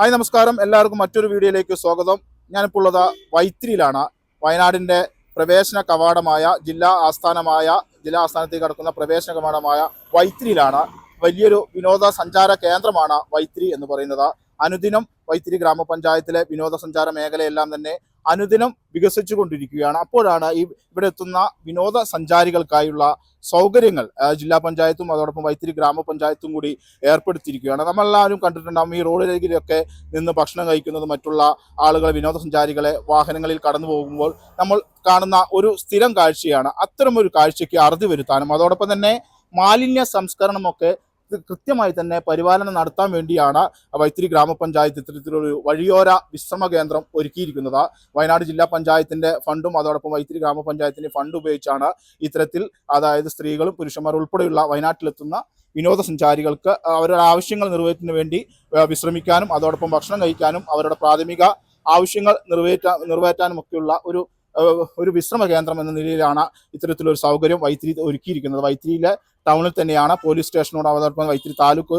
Hi നമസ്കാരം. എല്ലാവർക്കും മറ്റൊരു വീഡിയോയിലേക്ക് സ്വാഗതം. ഞാനിപ്പോൾ ഉള്ളത് വൈത്തിരിയിലാണ്. വയനാടിന്റെ പ്രവേശന കവാടമായ ജില്ലാ ആസ്ഥാനമായ ജില്ലാ ആസ്ഥാനത്തേക്ക് കടക്കുന്ന പ്രവേശന കവാടമായ വൈത്തിരിയിലാണ്. വലിയൊരു വിനോദസഞ്ചാര കേന്ദ്രമാണ് വൈത്തിരി എന്ന് പറയുന്നത്. അനുദിനം വൈത്തിരി ഗ്രാമപഞ്ചായത്തിലെ വിനോദസഞ്ചാര മേഖലയെല്ലാം തന്നെ അനുദിനം വികസിച്ചു കൊണ്ടിരിക്കുകയാണ് അപ്പോഴാണ് ഈ ഇവിടെ എത്തുന്ന വിനോദസഞ്ചാരികൾക്കായുള്ള സൗകര്യങ്ങൾ ജില്ലാ പഞ്ചായത്തും അതോടൊപ്പം വൈത്തിരി ഗ്രാമപഞ്ചായത്തും കൂടി ഏർപ്പെടുത്തിയിരിക്കുകയാണ്. നമ്മളെല്ലാവരും കണ്ടിട്ടുണ്ടാകും ഈ റോഡിലരികിലൊക്കെ നിന്ന് ഭക്ഷണം കഴിക്കുന്നത് മറ്റുള്ള ആളുകളെ വിനോദസഞ്ചാരികളെ വാഹനങ്ങളിൽ കടന്നു പോകുമ്പോൾ നമ്മൾ കാണുന്ന ഒരു സ്ഥിരം കാഴ്ചയാണ്. അത്തരം ഒരു കാഴ്ചയ്ക്ക് അറുതി വരുത്താനും അതോടൊപ്പം തന്നെ മാലിന്യ സംസ്കരണമൊക്കെ കൃത്യമായി തന്നെ പരിപാലനം നടത്താൻ വേണ്ടിയാണ് വൈത്തിരി ഗ്രാമപഞ്ചായത്ത് ഇത്തരത്തിലൊരു വഴിയോര വിശ്രമ കേന്ദ്രം ഒരുക്കിയിരിക്കുന്നത്. വയനാട് ജില്ലാ പഞ്ചായത്തിന്റെ ഫണ്ടും അതോടൊപ്പം വൈത്തിരി ഗ്രാമപഞ്ചായത്തിന്റെ ഫണ്ട് ഉപയോഗിച്ചാണ് ഇത്തരത്തിൽ അതായത് സ്ത്രീകളും പുരുഷന്മാർ ഉൾപ്പെടെയുള്ള വയനാട്ടിലെത്തുന്ന വിനോദസഞ്ചാരികൾക്ക് അവരുടെ ആവശ്യങ്ങൾ നിറവേറ്റുന്നതിന് വേണ്ടി വിശ്രമിക്കാനും അതോടൊപ്പം ഭക്ഷണം കഴിക്കാനും അവരുടെ പ്രാഥമിക ആവശ്യങ്ങൾ നിറവേറ്റാ നിറവേറ്റാനും ഒക്കെയുള്ള ഒരു ഒരു വിശ്രമ കേന്ദ്രം എന്ന നിലയിലാണ് ഇത്തരത്തിലൊരു സൗകര്യം വൈത്തിരി ഒരുക്കിയിരിക്കുന്നത്. വൈത്തിരിയിലെ ടൗണിൽ തന്നെയാണ് പോലീസ് സ്റ്റേഷനോട് അതോടൊപ്പം വൈത്തിരി താലൂക്ക്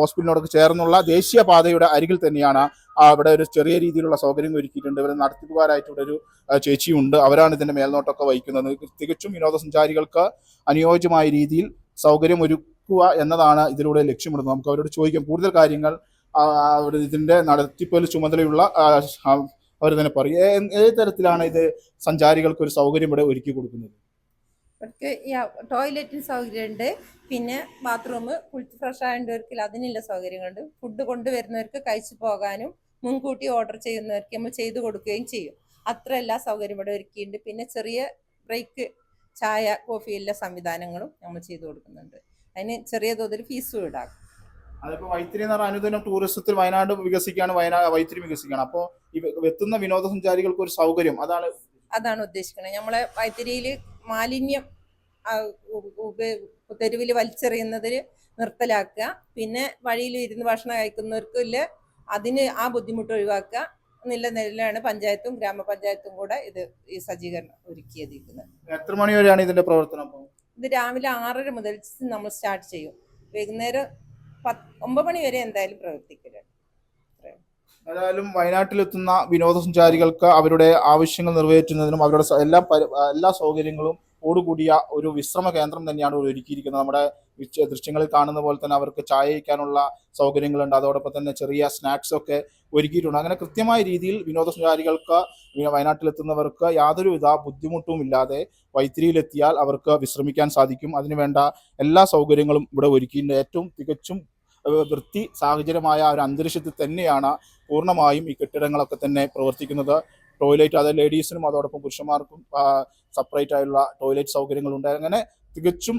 ഹോസ്പിറ്റലിനോടൊക്കെ ചേർന്നുള്ള ദേശീയപാതയുടെ അരികിൽ തന്നെയാണ് അവിടെ ഒരു ചെറിയ രീതിയിലുള്ള സൗകര്യം ഒരുക്കിയിട്ടുണ്ട്. ഇവിടെ നടത്തിപ്പുകാരായിട്ട് ഇവിടെ ഒരു ചേച്ചിയുണ്ട്. അവരാണ് ഇതിന്റെ മേൽനോട്ടമൊക്കെ വഹിക്കുന്നത്. തികച്ചും വിനോദസഞ്ചാരികൾക്ക് അനുയോജ്യമായ രീതിയിൽ സൗകര്യം ഒരുക്കുക എന്നതാണ് ഇതിലൂടെ ലക്ഷ്യമിടുന്നത്. നമുക്ക് അവരോട് ചോദിക്കാം കൂടുതൽ കാര്യങ്ങൾ അവർ ഇതിന്റെ ചുമതലയുള്ള അവർ തന്നെ പറയും. ഏത് തരത്തിലാണ് ഇത് സഞ്ചാരികൾക്ക് ഒരു സൗകര്യം ഇവിടെ ഒരുക്കി കൊടുക്കുന്നത്? അവർക്ക് ടോയ്ലറ്റിന് സൗകര്യമുണ്ട്. പിന്നെ ബാത്റൂം കുളിച്ച് ഫ്രഷ് ആയവർക്ക് അതിനുള്ള സൗകര്യങ്ങളുണ്ട്. ഫുഡ് കൊണ്ടുവരുന്നവർക്ക് കഴിച്ചു പോകാനും മുൻകൂട്ടി ഓർഡർ ചെയ്യുന്നവർക്ക് നമ്മൾ ചെയ്തു കൊടുക്കുകയും ചെയ്യും. അത്ര എല്ലാ സൗകര്യം ഇവിടെ ഒരുക്കിയിട്ടുണ്ട്. പിന്നെ ചെറിയ ബ്രേക്ക് ചായ കോഫി എല്ലാ സംവിധാനങ്ങളും നമ്മൾ ചെയ്തു കൊടുക്കുന്നുണ്ട്. അതിന് ചെറിയ തോതിൽ ഫീസും ഈടാക്കും അതിപ്പോ വൈത്തിരി എന്ന് പറഞ്ഞാൽ അനുദിനം ടൂറിസത്തിൽ വയനാട് വികസിക്കുകയാണ് വയനാട് വൈത്തിരി വികസിക്കുകയാണ്. അപ്പോൾ എത്തുന്ന വിനോദസഞ്ചാരികൾക്ക് ഒരു സൗകര്യം അതാണ് അതാണ് ഉദ്ദേശിക്കുന്നത്. നമ്മളെ വൈത്തിരിയിൽ മാലിന്യം തെരുവിൽ വലിച്ചെറിയുന്നതിൽ നിർത്തലാക്കുക. പിന്നെ വഴിയിൽ ഇരുന്ന് ഭക്ഷണം കഴിക്കുന്നവർക്ക് ഇല്ല അതിന് ആ ബുദ്ധിമുട്ട് ഒഴിവാക്കുക. എന്നുള്ള നിലയിലാണ് പഞ്ചായത്തും ഗ്രാമപഞ്ചായത്തും കൂടെ ഇത് ഈ സജ്ജീകരണം ഒരുക്കിയതിരിക്കുന്നത്. എത്ര മണി വരെയാണ് ഇതിന്റെ പ്രവർത്തനം? ഇത് രാവിലെ ആറര മുതൽ നമ്മൾ സ്റ്റാർട്ട് ചെയ്യും. വൈകുന്നേരം ഒമ്പത് മണി വരെ എന്തായാലും പ്രവർത്തിക്കില്ല ഏതായാലും വയനാട്ടിലെത്തുന്ന വിനോദസഞ്ചാരികൾക്ക് അവരുടെ ആവശ്യങ്ങൾ നിറവേറ്റുന്നതിനും അവരുടെ എല്ലാ എല്ലാ സൗകര്യങ്ങളും ഓടുകൂടിയ ഒരു വിശ്രമ കേന്ദ്രം തന്നെയാണ് ഒരുക്കിയിരിക്കുന്നത്. നമ്മുടെ ദൃശ്യങ്ങളിൽ കാണുന്ന പോലെ തന്നെ അവർക്ക് ചായ കഴിക്കാനുള്ള സൗകര്യങ്ങളുണ്ട്. അതോടൊപ്പം തന്നെ ചെറിയ സ്നാക്സ് ഒക്കെ ഒരുക്കിയിട്ടുണ്ട്. അങ്ങനെ കൃത്യമായ രീതിയിൽ വിനോദസഞ്ചാരികൾക്ക് വയനാട്ടിലെത്തുന്നവർക്ക് യാതൊരുവിധ ബുദ്ധിമുട്ടും ഇല്ലാതെ വൈത്തിരിയിലെത്തിയാൽ അവർക്ക് വിശ്രമിക്കാൻ സാധിക്കും. അതിനുവേണ്ട എല്ലാ സൗകര്യങ്ങളും ഇവിടെ ഒരുക്കിയിട്ടുണ്ട്. ഏറ്റവും തികച്ചും വൃത്തി സാഹചര്യമായ ഒരു അന്തരീക്ഷത്തിൽ തന്നെയാണ് പൂർണമായും ഈ കെട്ടിടങ്ങളൊക്കെ തന്നെ പ്രവർത്തിക്കുന്നത്. ടോയ്ലറ്റ് അത് ലേഡീസിനും അതോടൊപ്പം പുരുഷന്മാർക്കും സെപ്പറേറ്റ് ആയുള്ള ടോയ്ലറ്റ് സൗകര്യങ്ങളുണ്ട്. അങ്ങനെ തികച്ചും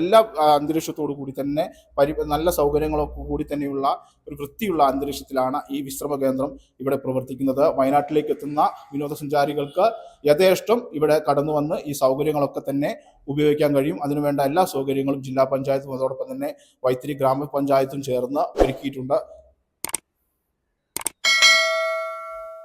എല്ലാ അന്തരീക്ഷത്തോടു കൂടി തന്നെ പരി നല്ല സൗകര്യങ്ങളൊക്കെ കൂടി തന്നെയുള്ള ഒരു വൃത്തിയുള്ള അന്തരീക്ഷത്തിലാണ് ഈ വിശ്രമ കേന്ദ്രം ഇവിടെ പ്രവർത്തിക്കുന്നത്. വയനാട്ടിലേക്ക് എത്തുന്ന വിനോദസഞ്ചാരികൾക്ക് യഥേഷ്ടം ഇവിടെ കടന്നു വന്ന് ഈ സൗകര്യങ്ങളൊക്കെ തന്നെ ഉപയോഗിക്കാൻ കഴിയും. അതിനുവേണ്ട എല്ലാ സൗകര്യങ്ങളും ജില്ലാ പഞ്ചായത്തും അതോടൊപ്പം തന്നെ വൈത്തിരി ഗ്രാമപഞ്ചായത്തും ചേർന്ന് ഒരുക്കിയിട്ടുണ്ട്.